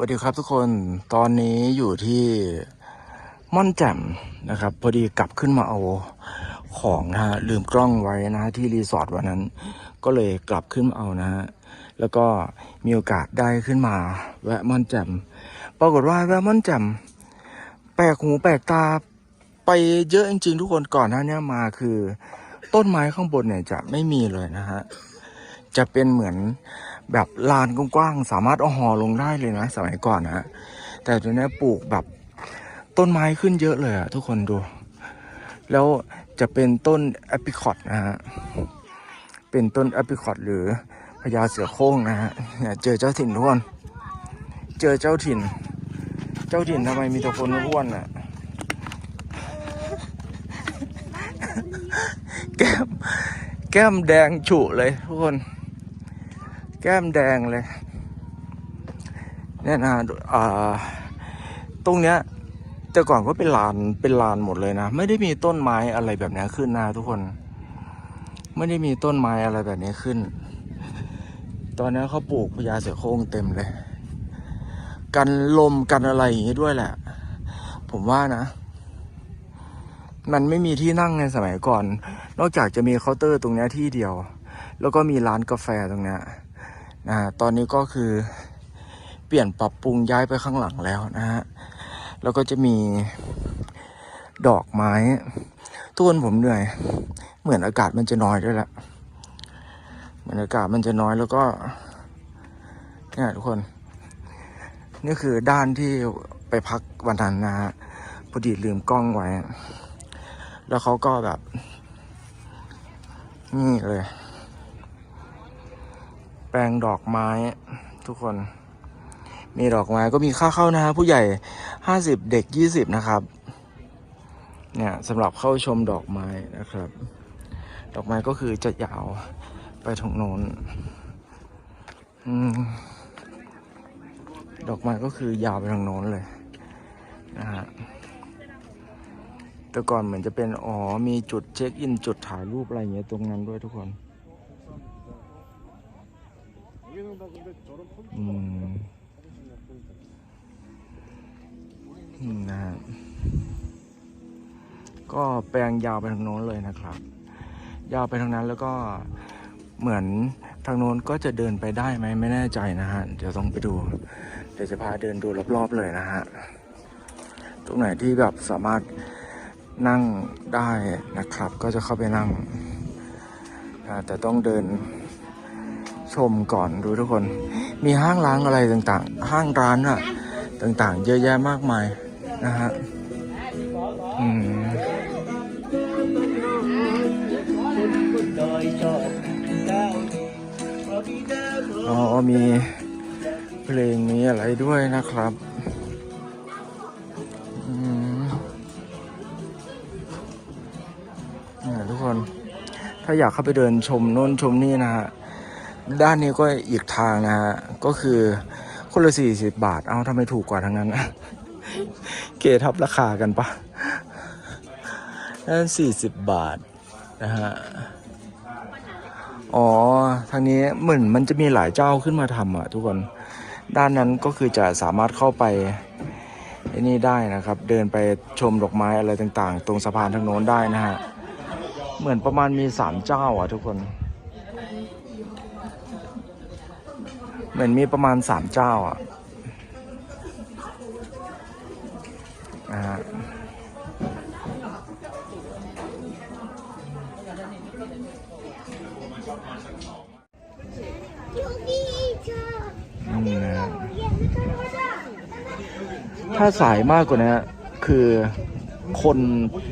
สวัสดีครับทุกคนตอนนี้อยู่ที่ม่อนแจ่มนะครับ พอดีกลับขึ้นมาเอาของนะฮะลืมกล้องไว้นะฮะที่รีสอร์ทวันนั้น ก็เลยกลับขึ้นมาเอานะฮะแล้วก็มีโอกาสได้ขึ้นมา แวะม่อนแจ่มปรากฏว่าแวะม่อนแจ่มแปลกหูแปลกตาไปเยอะจริงๆทุกคนก่อนหน้านี้มาคือ ต้นไม้ข้างบนเนี่ยจะไม่มีเลยนะฮะจะเป็นเหมือน แบบลานกว้างๆสามารถเอาหอลงได้เลยนะ สมัยก่อนนะแต่ตอนนี้ปลูกแบบต้นไม้ขึ้นเยอะเลยอะทุกคนดู แล้วจะเป็นต้นแอปริคอตนะฮะเป็นต้นแอปริคอตหรือพญาเสือโคร่งนะฮะเนี่ยเจอเจ้าถิ่นทุกคนเจอเจ้าถิ่น เจ้าถิ่นทำไมมีแต่คนอ้วนอะแก้มแก้มแดงฉุเลยทุกคน แก้มแดงเลยเนี่ยนะอ่าตรงเนี้ยแต่ก่อนก็เป็นลานเป็นลานหมดเลยนะ ไม่ได้มีต้นไม้อะไรแบบนี้ขึ้นนะทุกคน ไม่ได้มีต้นไม้อะไรแบบนี้ขึ้น ตอนนี้เขาปลูกพญาเสือโคร่งเต็มเลย กันลมกันอะไรอย่างงี้ด้วยแหละ ผมว่านะ มันไม่มีที่นั่งในสมัยก่อน นอกจากจะมีเคาน์เตอร์ตรงเนี้ยที่เดียว แล้วก็มีร้านกาแฟตรงเนี้ย นะตอนนี้ก็คือเปลี่ยนปรับปรุงย้ายไปข้างหลังแล้วนะฮะแล้วก็จะมีดอกไม้ทุกคนผมเหนื่อย เหมือนอากาศมันจะน้อยด้วยละเหมือนอากาศมันจะน้อยแล้วก็เนี่ยทุกคน นี่คือด้านที่ไปพักวันนั้นนะฮะพอดีลืมกล้องไว้ แล้วเขาก็แบบ นี่เลย แปลงดอกไม้ทุกคน มีดอกไม้ก็มีค่าเข้านะฮะผู้ใหญ่ห้าสิบเด็กยี่สิบนะครับ เนี่ยสำหรับเข้าชมดอกไม้นะครับ ดอกไม้ก็คือจะยาวไปทางโน้นดอกไม้ก็คือยาวไปทางโน้นเลยนะฮะแต่ก่อนเหมือนจะเป็น อ๋อ มีจุดเช็คอิน จุดถ่ายรูปอะไรอย่างเงี้ยตรงนั้นด้วยทุกคน อืมนะฮะก็แปลงยาวไปทางโน้นเลยนะครับ ยาวไปทางนั้นแล้วก็เหมือนทางโน้นก็จะเดินไปได้ไหมไม่แน่ใจนะฮะเดี๋ยวต้องไปดู เดี๋ยวจะพาเดินดูรอบๆเลยนะฮะตรงไหนที่แบบสามารถนั่งได้นะครับ ก็จะเข้าไปนั่งแต่ต้องเดิน ชมก่อนดูทุกคน มีห้างร้านอะไรต่างๆ ห้างร้านอะต่างๆ เยอะแยะมากมายนะฮะอืมอ๋อมีเพลงนี้อะไรด้วยนะครับอืมเนี่ยทุกคน ถ้าอยากเข้าไปเดินชมโน่นชมนี่นะฮะ ด้านนี้ก็อีกทางนะฮะ ก็คือคนละสี่สิบบาท เอาทำไมถูกกว่าทั้งนั้นเกทับราคากันปะนั่นสี่สิบบาทนะฮะ อ๋อ ทางนี้เหมือนมันจะมีหลายเจ้าขึ้นมาทำอะทุกคน ด้านนั้นก็คือจะสามารถเข้าไปนี่ได้นะครับ เดินไปชมดอกไม้อะไรต่างๆ ตรงสะพานทางโน้นได้นะฮะ เหมือนประมาณมีสามเจ้าอะทุกคน เหมือนมีประมาณสามเจ้าอะนะฮะนี่นะฮะถ้าสายมากกว่านี้คือคน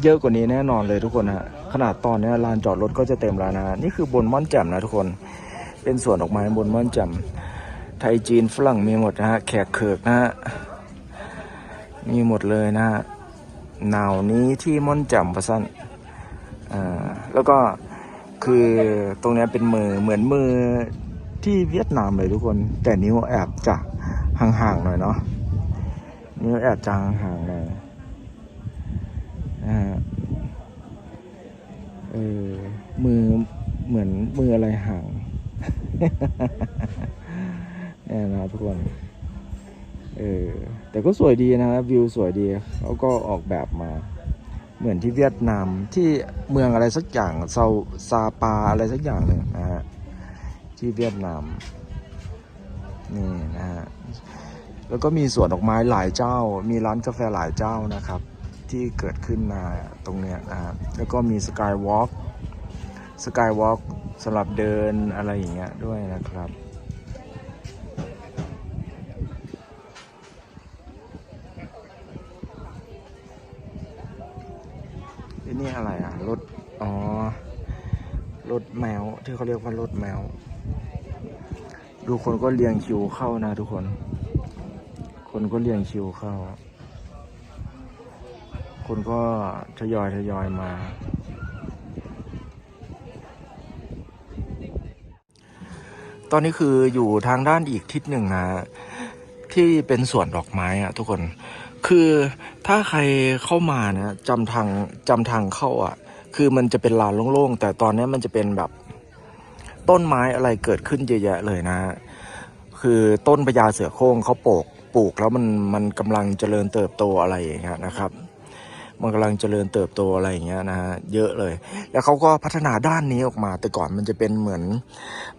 เยอะกว่านี้แน่นอนเลยทุกคนฮะขนาดตอนนี้ลานจอดรถก็จะเต็มแล้วนะ นี่คือบนม่อนแจ่มนะทุกคน เป็นสวนดอกไม้บนม่อนแจ่ม ไทยจีนฝรั่งมีหมดนะฮะ แขกเขิกนะฮะ มีหมดเลยนะฮะ หนาวนี้ที่ม่อนจ่มประสันอ่าแล้วก็คือตรงเนี้ยเป็นมือเหมือนมือที่เวียดนามเลยทุกคน แต่นิ้วแอบจะห่างๆหน่อยเนาะนิ้วแอบจะห่างๆหน่อยอ่าเออมือเหมือนมืออะไรห่าง เนี่ยนะครับทุกคน เออ แต่ก็สวยดีนะวิวสวยดีเขาก็ออกแบบมา เหมือนที่เวียดนามที่เมืองอะไรสักอย่างเซาซาปาอะไรสักอย่างหนึ่งนะฮะที่เวียดนามนี่นะฮะแล้วก็มีสวนดอกไม้หลายเจ้า มีร้านกาแฟหลายเจ้านะครับ ที่เกิดขึ้นมาตรงเนี้ยนะฮะแล้วก็มีสกายวอล์กสกายวอล์กสำหรับเดินอะไรอย่างเงี้ยด้วยนะครับ นี่อะไรอะรถอ๋อรถแมว ที่เขาเรียกว่ารถแมว ดูคนก็เรียงคิวเข้านะทุกคน คนก็เรียงคิวเข้า คนก็ทยอยทยอยมา ตอนนี้คืออยู่ทางด้านอีกทิศหนึ่งนะที่เป็นสวนดอกไม้อะทุกคน คือถ้าใครเข้ามานะจำทางจำทางเข้าอะ คือมันจะเป็นลานโล่งๆ แต่ตอนนี้มันจะเป็นแบบต้นไม้อะไรเกิดขึ้นเยอะแยะเลยนะคือต้นพญาเสือโคร่งเขาปลูกปลูกแล้วมันมันกำลังเจริญเติบโตอะไรอย่างเงี้ยนะครับ มันกำลังเจริญเติบโตอะไรอย่างเงี้ยนะฮะเยอะเลย แล้วเขาก็พัฒนาด้านนี้ออกมา แต่ก่อนมันจะเป็นเหมือน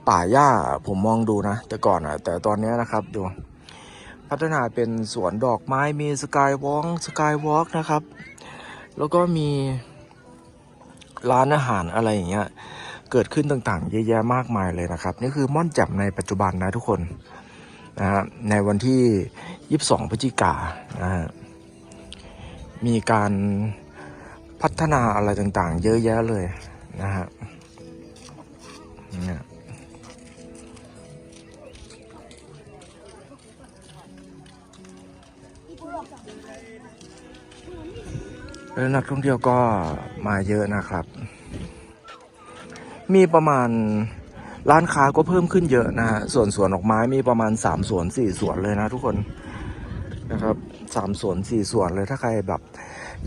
ป่าหญ้าผมมองดูนะ แต่ก่อนอะแต่ตอนนี้นะครับดู พัฒนาเป็นสวนดอกไม้มีสกายวอล์กสกายวอล์กนะครับ แล้วก็มีร้านอาหารอะไรอย่างเงี้ยเกิดขึ้นต่างๆ เยอะแยะมากมายเลยนะครับ นี่คือม่อนแจ่มในปัจจุบันนะทุกคนนะฮะในวันที่ 22 พฤศจิกายนนะฮะมีการพัฒนาอะไรต่างๆ เยอะแยะเลยนะฮะเนี่ย แล้วนักท่องเที่ยวก็มาเยอะนะครับ มีประมาณร้านค้าก็เพิ่มขึ้นเยอะนะฮะ ส่วนสวนดอกไม้มีประมาณสามสวนสี่สวนเลยนะทุกคนนะครับสามสวนสี่สวนเลยถ้าใครแบบ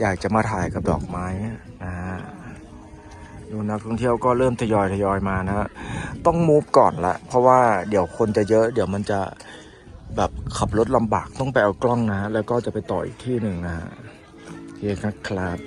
อยากจะมาถ่ายกับดอกไม้นะฮะดูนักท่องเที่ยวก็เริ่มทยอยทยอยมานะฮะต้องมูฟก่อนละเพราะว่าเดี๋ยวคนจะเยอะ เดี๋ยวมันจะ แบบขับรถลำบากต้องไปเอากล้องนะ แล้วก็จะไปต่ออีกที่หนึ่งนะเฮียครับ